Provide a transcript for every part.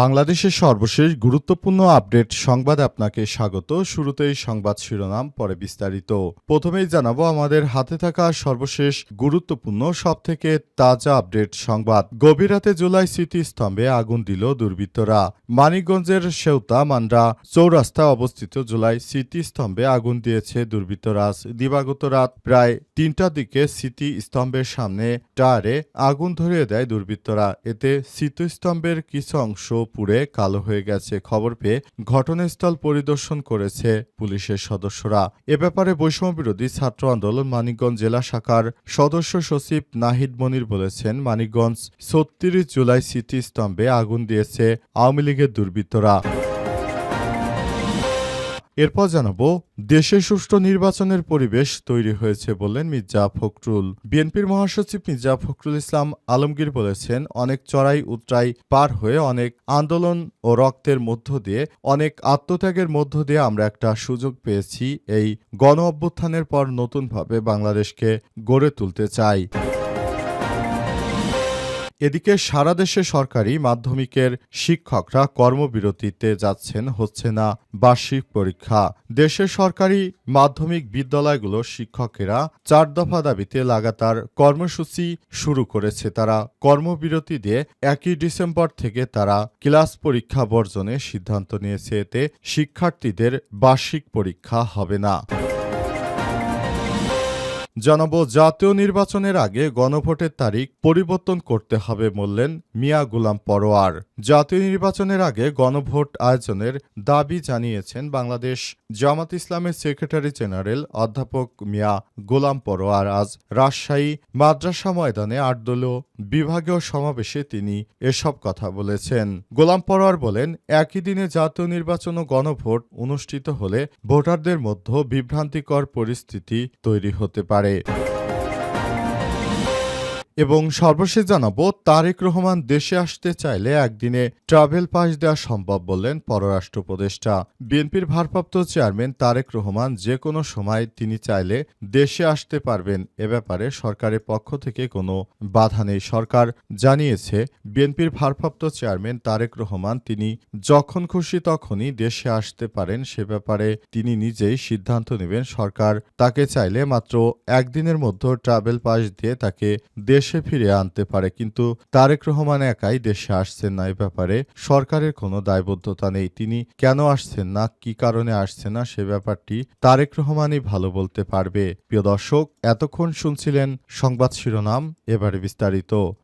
বাংলাদেশের সর্বশেষ গুরুত্বপূর্ণ আপডেট সংবাদ আপনাকে স্বাগত। শুরুতেই সংবাদ শিরোনাম, পরে বিস্তারিত। প্রথমেই জানাব, আমাদের হাতে থাকা সর্বশেষ গুরুত্বপূর্ণ, সবথেকে তাজা আপডেট সংবাদ। গভীর রাতে জুলাই স্মৃতিস্তম্ভে আগুন দিল দুর্বৃত্তরা। মানিকগঞ্জের সেউতা মান্ডা চৌরাস্তায় অবস্থিত জুলাই স্মৃতিস্তম্ভে আগুন দিয়েছে দুর্বৃত্তরা দিবাগত রাত প্রায় তিনটার দিকে স্মৃতিস্তম্ভের সামনে টায়ারে আগুন ধরিয়ে দেয় দুর্বৃত্তরা। এতে স্মৃতিস্তম্ভের কিছু অংশ পুড়ে কালো হয়ে গেছে খবর পেয়ে ঘটনাস্থল পরিদর্শন করেছে পুলিশের সদস্যরা। এ ব্যাপারে বৈষম্যবিরোধী ছাত্র আন্দোলন মানিকগঞ্জ জেলা শাখার সদস্য সচিব নাহিদ মনির বলেছেন, মানিকগঞ্জ ছত্রিশ জুলাই স্মৃতিস্তম্ভে আগুন দিয়েছে আওয়ামী লীগের দুর্বৃত্তরা। এরপর জানাব, দেশে সুষ্ঠু নির্বাচনের পরিবেশ তৈরি হয়েছে বললেন মির্জা ফখরুল। বিএনপির মহাসচিব মির্জা ফখরুল ইসলাম আলমগীর বলেছেন, অনেক চড়াই উতরাই পার হয়ে অনেক আন্দোলন ও রক্তের মধ্য দিয়ে, অনেক আত্মত্যাগের মধ্য দিয়ে আমরা একটা সুযোগ পেয়েছি, এই গণ অভ্যুত্থানের পর নতুনভাবে বাংলাদেশকে গড়ে তুলতে চাই। এদিকে সারা দেশে সরকারি মাধ্যমিকের শিক্ষকরা কর্মবিরতিতে যাচ্ছেন হচ্ছে না বার্ষিক পরীক্ষা। দেশের সরকারি মাধ্যমিক বিদ্যালয়গুলোর শিক্ষকেরা চার দফা দাবিতে লাগাতার কর্মসূচি শুরু করেছে। তারা কর্মবিরতি দিয়ে একই ডিসেম্বর থেকে তারা ক্লাস পরীক্ষা বর্জনের সিদ্ধান্ত নিয়েছে। এতে শিক্ষার্থীদের বার্ষিক পরীক্ষা হবে না। জানাব জাতীয় নির্বাচনের আগে গণভোটের তারিখ পরিবর্তন করতে হবে বললেন মিয়া গুলাম পরোয়ার। জাতীয় নির্বাচনের আগে গণভোট আয়োজনের দাবি জানিয়েছেন বাংলাদেশ জামাত ইসলামের সেক্রেটারি জেনারেল অধ্যাপক মিয়া গোলাম পরোয়ার। আজ রাজশাহী মাদ্রাসা ময়দানে আটদলীয় বিভাগীয় সমাবেশে তিনি এসব কথা বলেছেন। গোলাম পরোয়ার বলেন, একই দিনে জাতীয় নির্বাচন ও গণভোট অনুষ্ঠিত হলে ভোটারদের মধ্যে বিভ্রান্তিকর পরিস্থিতি তৈরি হতে পারে। about it. এবং সর্বশেষ জানাব, তারেক রহমান দেশে আসতে চাইলে একদিনে ট্রাভেল পাস দেওয়া সম্ভব বললেন পররাষ্ট্র উপদেষ্টা। বিএনপির ভারপ্রাপ্ত চেয়ারম্যান তারেক রহমান যে কোনো সময় তিনি চাইলে দেশে আসতে পারবেন, এ ব্যাপারে সরকারের পক্ষ থেকে কোনো বাধা নেই। সরকার জানিয়েছে, বিএনপির ভারপ্রাপ্ত চেয়ারম্যান তারেক রহমান তিনি যখন খুশি তখনই দেশে আসতে পারেন, সে ব্যাপারে তিনি নিজেই সিদ্ধান্ত নেবেন। সরকার তাকে চাইলে মাত্র একদিনের মধ্যে ট্রাভেল পাস দিয়ে তাকে দেশ দেশে ফিরে আনতে পারে, কিন্তু তারেক রহমান একাই দেশে আসছেন না। এ ব্যাপারে সরকারের কোনো দায়বদ্ধতা নেই। তিনি কেন আসছেন না, কি কারণে আসছেন না, সে ব্যাপারটি তারেক রহমানই ভালো বলতে পারবে। প্রিয় দর্শক, এতক্ষণ শুনছিলেন সংবাদ শিরোনাম, এবারে বিস্তারিত।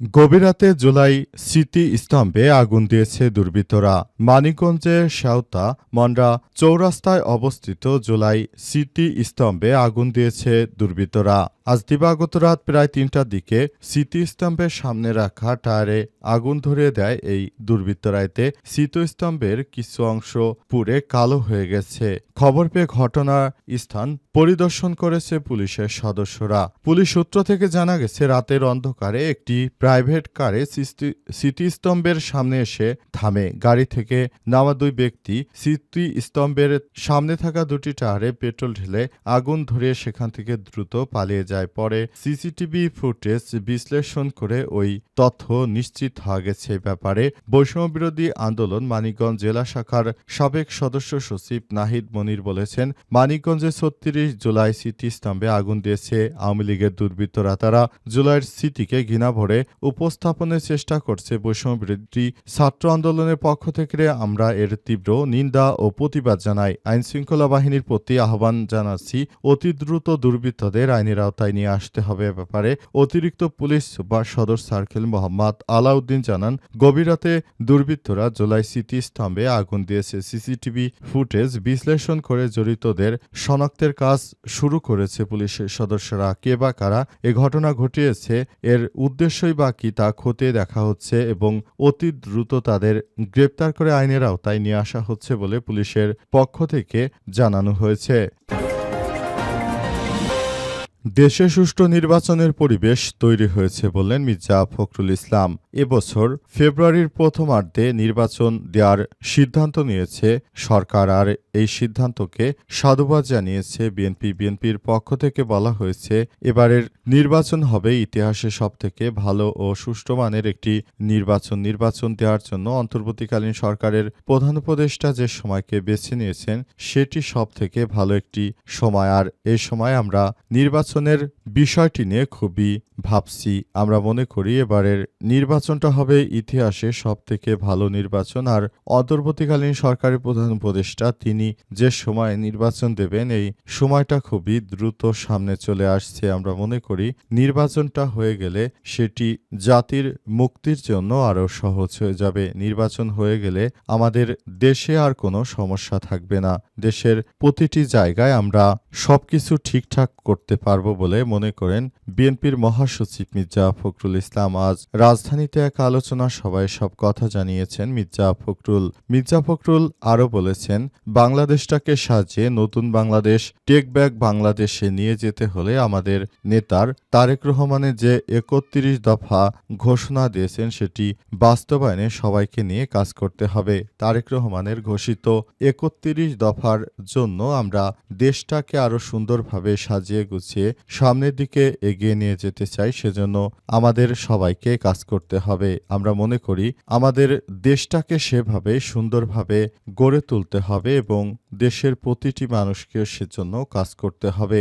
গভীর রাতে জুলাই স্মৃতি স্তম্ভে আগুন দিয়েছে দুর্বৃত্তরা। মানিকগঞ্জের শাওতা, মন্ডা চৌরাস্তায় অবস্থিত জুলাই স্মৃতি স্তম্ভে আগুন দিয়েছে দুর্বৃত্তরা। আজ দিবাগত রাত প্রায় তিনটার দিকে স্মৃতিস্তম্ভের সামনে রাখা টায়ারে আগুন ধরিয়ে দেয় এই দুর্বৃত্তরা। এতে স্মৃতিস্তম্ভের কিছু অংশ পুড়ে কালো হয়ে গেছে। খবর পেয়ে ঘটনার স্থান পরিদর্শন করেছে পুলিশের সদস্যরা। পুলিশ সূত্র থেকে জানা গেছে, রাতের অন্ধকারে একটি প্রাইভেট কারে স্মৃতিস্তম্ভের সামনে এসে থামে। গাড়ি থেকে নামা দুই ব্যক্তি স্মৃতিস্তম্ভের সামনে থাকা দুটি টায়ারে পেট্রোল ঢেলে আগুন ধরিয়ে সেখান থেকে দ্রুত পালিয়ে যায়। পরে সিসিটিভি ফুটেজ বিশ্লেষণ করে ওই তথ্য নিশ্চিত হওয়া গেছে ব্যাপারে। বৈষম্য বিরোধী আন্দোলন মানিকগঞ্জ জেলা শাখার সাবেক সদস্য সচিব নাহিদ মনির বলেছেন, মানিকগঞ্জে ছত্রিশ জুলাই স্মৃতি স্তম্ভে আগুন দিয়েছে। আওয়ামী লীগের দুর্বৃত্তরা তারা জুলাইয়ের স্মৃতিকে ঘৃণা ভরে উপস্থাপনের চেষ্টা করছে বৈষম্য বিরোধী ছাত্র আন্দোলনের পক্ষ থেকে আমরা এর তীব্র নিন্দা ও প্রতিবাদ জানাই। আইন শৃঙ্খলা বাহিনীর প্রতি আহ্বান জানাচ্ছি, অতি দ্রুত দুর্বৃত্তদের আইনের আওতায় নিয়ে আসতে হবে ব্যাপারে। অতিরিক্ত পুলিশ সুপার সদর সার্কেল মোহাম্মদ আলাউদ্দিন জানান, গভীর রাতে দুর্বৃত্তরা জুলাই স্মৃতি স্তম্ভে আগুন দিয়েছে। সিসিটিভি ফুটেজ বিশ্লেষণ করে জড়িতদের শনাক্তের কাজ শুরু করেছে পুলিশের সদস্যরা। কে বা কারা? এ ঘটনা ঘটিয়েছে, এর উদ্দেশ্যই বা কি তা খতিয়ে দেখা হচ্ছে এবং অতি দ্রুত তাদের গ্রেপ্তার করে আইনের আওতায় নিয়ে আসা হচ্ছে বলে পুলিশের পক্ষ থেকে জানানো হয়েছে। দেশে সুষ্ঠু নির্বাচনের পরিবেশ তৈরি হয়েছে বললেন মির্জা ফখরুল ইসলাম। এবছর ফেব্রুয়ারির প্রথমার্ধে নির্বাচন দেওয়ার সিদ্ধান্ত নিয়েছে সরকার, আর এই সিদ্ধান্তকে সাধুবাদ জানিয়েছে বিএনপি। বিএনপির পক্ষ থেকে বলা হয়েছে, এবারের নির্বাচন হবে ইতিহাসে সবথেকে ভালো ও সুষ্ঠু মানের একটি নির্বাচন। নির্বাচন দেওয়ার জন্য অন্তর্বর্তীকালীন সরকারের প্রধান উপদেষ্টা যে সময়কে বেছে নিয়েছেন, সেটি সবথেকে ভালো একটি সময়। আর এই সময় আমরা নির্বাচনের বিষয়টি নিয়ে খুবই ভাবছি। আমরা মনে করি এবারের নির্বাচনটা হবে ইতিহাসে সবথেকে ভালো নির্বাচন। আর অন্তর্বর্তীকালীন সরকারের প্রধান উপদেষ্টা, তিনি যে সময় নির্বাচন দেবেন, এই সময়টা খুবই দ্রুত সামনে চলে আসছে। আমরা মনে করি নির্বাচনটা হয়ে গেলে সেটি জাতির মুক্তির জন্য আরও সহজ হয়ে যাবে। নির্বাচন হয়ে গেলে আমাদের দেশে আর কোনো সমস্যা থাকবে না। দেশের প্রতিটি জায়গায় আমরা সবকিছু ঠিকঠাক করতে পারব। বলে মনে করেন বিএনপির মহাসচিব মির্জা ফখরুল ইসলাম। আজ রাজধানীতে এক আলোচনা সভায় সব কথা জানিয়েছেন মির্জা ফখরুল। মির্জা ফখরুল আরও বলেছেন, বাংলাদেশটাকে সাজিয়ে নতুন বাংলাদেশ, টেক ব্যাক বাংলাদেশে নিয়ে যেতে হলে আমাদের নেতার তারেক রহমানের যে একত্রিশ দফা ঘোষণা দিয়েছেন সেটি বাস্তবায়নে সবাইকে নিয়ে কাজ করতে হবে। তারেক রহমানের ঘোষিত একত্রিশ দফার জন্য আমরা দেশটাকে আরও সুন্দরভাবে সাজিয়ে গুছিয়ে সামনের দিকে এগিয়ে নিয়ে যেতে চাই, সেজন্য আমাদের সবাইকে কাজ করতে হবে। আমরা মনে করি আমাদের দেশটাকে সেভাবে সুন্দরভাবে গড়ে তুলতে হবে এবং দেশের প্রতিটি মানুষকে সেজন্য কাজ করতে হবে।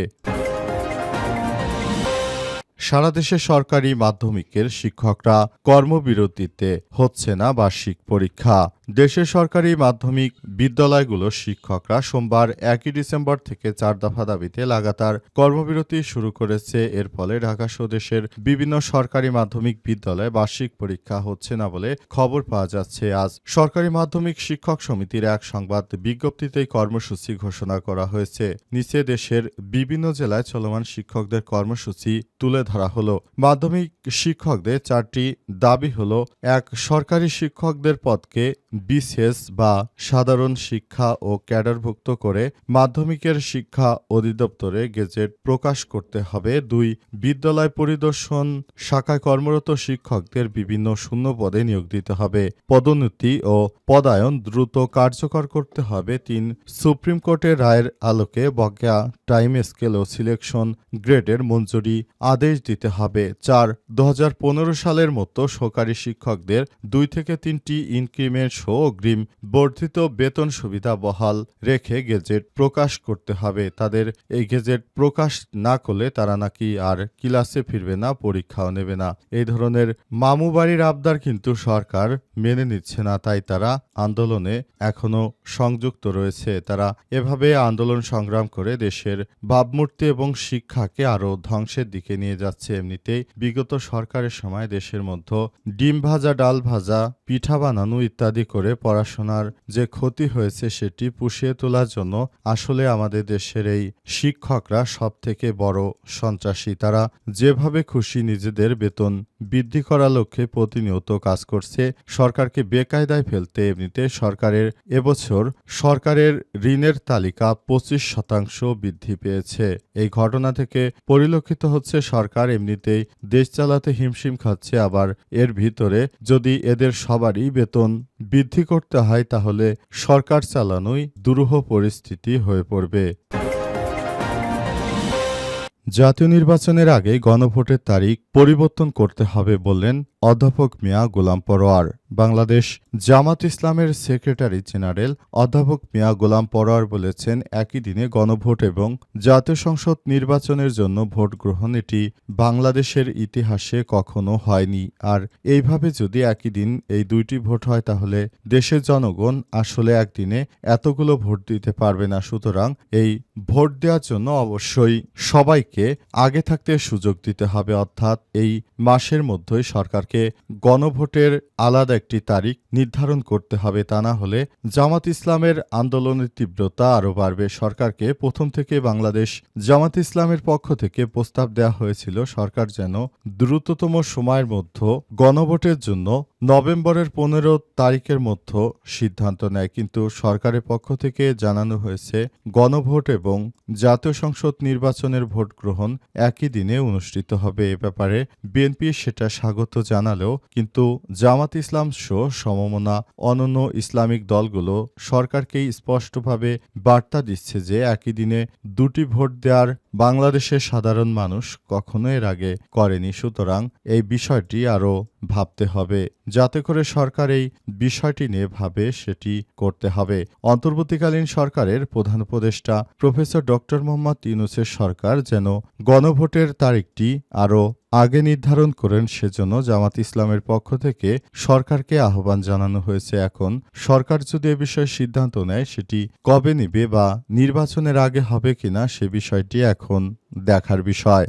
সারা দেশে সরকারি মাধ্যমিকের শিক্ষকরা কর্মবিরতিতে হচ্ছে না বার্ষিক পরীক্ষা। দেশের সরকারি মাধ্যমিক বিদ্যালয়গুলোর শিক্ষকরা সোমবার একই ডিসেম্বর থেকে চার দফা দাবিতে লাগাতার কর্মবিরতি শুরু করেছে। এর ফলে ঢাকা দেশের বিভিন্ন সরকারি মাধ্যমিক বিদ্যালয়ে বার্ষিক পরীক্ষা হচ্ছে না বলে খবর পাওয়া যাচ্ছে। আজ সরকারি মাধ্যমিক শিক্ষক সমিতির এক সংবাদ বিজ্ঞপ্তিতে কর্মসূচি ঘোষণা করা হয়েছে। নিচে দেশের বিভিন্ন জেলায় চলমান শিক্ষকদের কর্মসূচি তুলে ধরা হলো। মাধ্যমিক শিক্ষকদের চারটি দাবি হলো, এক, সরকারি শিক্ষকদের পদকে বিসিএস বা সাধারণ শিক্ষা ও ক্যাডারভুক্ত করে মাধ্যমিকের শিক্ষা অধিদপ্তরে গেজেট প্রকাশ করতে হবে। দুই, বিদ্যালয় পরিদর্শন শাখায় কর্মরত শিক্ষকদের বিভিন্ন শূন্য পদে নিয়োগ দিতে হবে। পদোন্নতি ও পদায়ন দ্রুত কার্যকর করতে হবে। তিন, সুপ্রিম কোর্টের রায়ের আলোকে বকেয়া টাইম স্কেল ও সিলেকশন গ্রেডের মঞ্জুরি। আদেশ দিতে হবে চার দু সালের মতো সরকারি শিক্ষকদের দুই থেকে তিনটি ইনক্রিমেন্ট সহ অগ্রিম বর্ধিত বেতন সুবিধা বহাল রেখে গেজেট প্রকাশ করতে হবে। তাদের এই গেজেট প্রকাশ না করলে তারা নাকি আর ক্লাসে ফিরবে না, পরীক্ষাও নেবে না। এই ধরনের মামু বাড়ির আবদার কিন্তু সরকার মেনে নিচ্ছে না, তাই তারা আন্দোলনে এখনও সংযুক্ত রয়েছে। তারা এভাবে আন্দোলন সংগ্রাম করে দেশের ভাবমূর্তি এবং শিক্ষাকে আরও ধ্বংসের দিকে নিয়ে যাচ্ছে এমনিতেই। বিগত সরকারের সময় দেশের মধ্যে ডিম ভাজা, ডাল ভাজা, পিঠা বানানো ইত্যাদি করে পড়াশোনার যে ক্ষতি হয়েছে সেটি পুষিয়ে তোলার জন্য আসলে আমাদের দেশের এই শিক্ষকরা সব থেকে বড় সন্ত্রাসী। তারা যেভাবে খুশি নিজেদের বেতন বৃদ্ধি করার লক্ষ্যে প্রতিনিয়ত কাজ করছে, সরকারকে বেকায়দায় ফেলতে এমনিতে সরকারের এবছর সরকারের ঋণের তালিকা পঁচিশ শতাংশ বৃদ্ধি পেয়েছে। এই ঘটনা থেকে পরিলক্ষিত হচ্ছে সরকার এমনিতেই দেশ চালাতে হিমশিম খাচ্ছে, আবার এর ভিতরে যদি এদের সবারই বেতন বৃদ্ধি করতে হয়, তাহলে সরকার চালানোই দুরূহ পরিস্থিতি হয়ে পড়বে। জাতীয় নির্বাচনের আগে গণভোটের তারিখ পরিবর্তন করতে হবে বললেন অধ্যাপক মিয়া গোলাম পরোয়ার। বাংলাদেশ জামাত ইসলামের সেক্রেটারি জেনারেল অধ্যাপক মিয়া গোলাম পরোয়ার বলেছেন, একই দিনে গণভোট এবং জাতীয় সংসদ নির্বাচনের জন্য ভোট গ্রহণ এটি বাংলাদেশের ইতিহাসে কখনো হয়নি। আর এইভাবে যদি একই দিন এই দুইটি ভোট হয়, তাহলে দেশের জনগণ আসলে একদিনে এতগুলো ভোট দিতে পারবে না। সুতরাং এই ভোট দেওয়ার জন্য অবশ্যই সবাইকে আগে থাকতে সুযোগ দিতে হবে। অর্থাৎ এই মাসের মধ্যেই সরকারকে গণভোটের আলাদা একটি তারিখ নির্ধারণ করতে হবে তা না হলে জামাত ইসলামের আন্দোলনের তীব্রতা আরও বাড়বে। সরকারকে প্রথম থেকে বাংলাদেশ জামাত ইসলামের পক্ষ থেকে প্রস্তাব দেওয়া হয়েছিল, সরকার যেন দ্রুততম সময়ের মধ্যে গণভোটের জন্য নভেম্বরের পনেরো তারিখের মধ্যে সিদ্ধান্ত নেয়। কিন্তু সরকারের পক্ষ থেকে জানানো হয়েছে, গণভোট এবং জাতীয় সংসদ নির্বাচনের ভোট গ্রহণ একই দিনে অনুষ্ঠিত হবে। এ ব্যাপারে বিএনপি সেটা স্বাগত জানালেও কিন্তু জামাত ইসলাম সহ সমমনা অনন্য ইসলামিক দলগুলো সরকারকেই স্পষ্টভাবে বার্তা দিচ্ছে যে একই দিনে দুটি ভোট দেওয়ার বাংলাদেশের সাধারণ মানুষ কখনো এর আগে করেনি। সুতরাং এই বিষয়টি আরও ভাবতে হবে। যাতে করে সরকার এই বিষয়টি নিয়ে ভাবে, সেটি করতে হবে। অন্তর্বর্তীকালীন সরকারের প্রধান উপদেষ্টা প্রফেসর ডক্টর মোহাম্মদ ইউনুসের সরকার যেন গণভোটের তারিখটি আরও আগে নির্ধারণ করেন, সেজন্য জামাত ইসলামের পক্ষ থেকে সরকারকে আহ্বান জানানো হয়েছে। এখন সরকার যদি এ বিষয়ে সিদ্ধান্ত নেয়, সেটি কবে নিবে বা নির্বাচনের আগে হবে কিনা, সে বিষয়টি এখন দেখার বিষয়।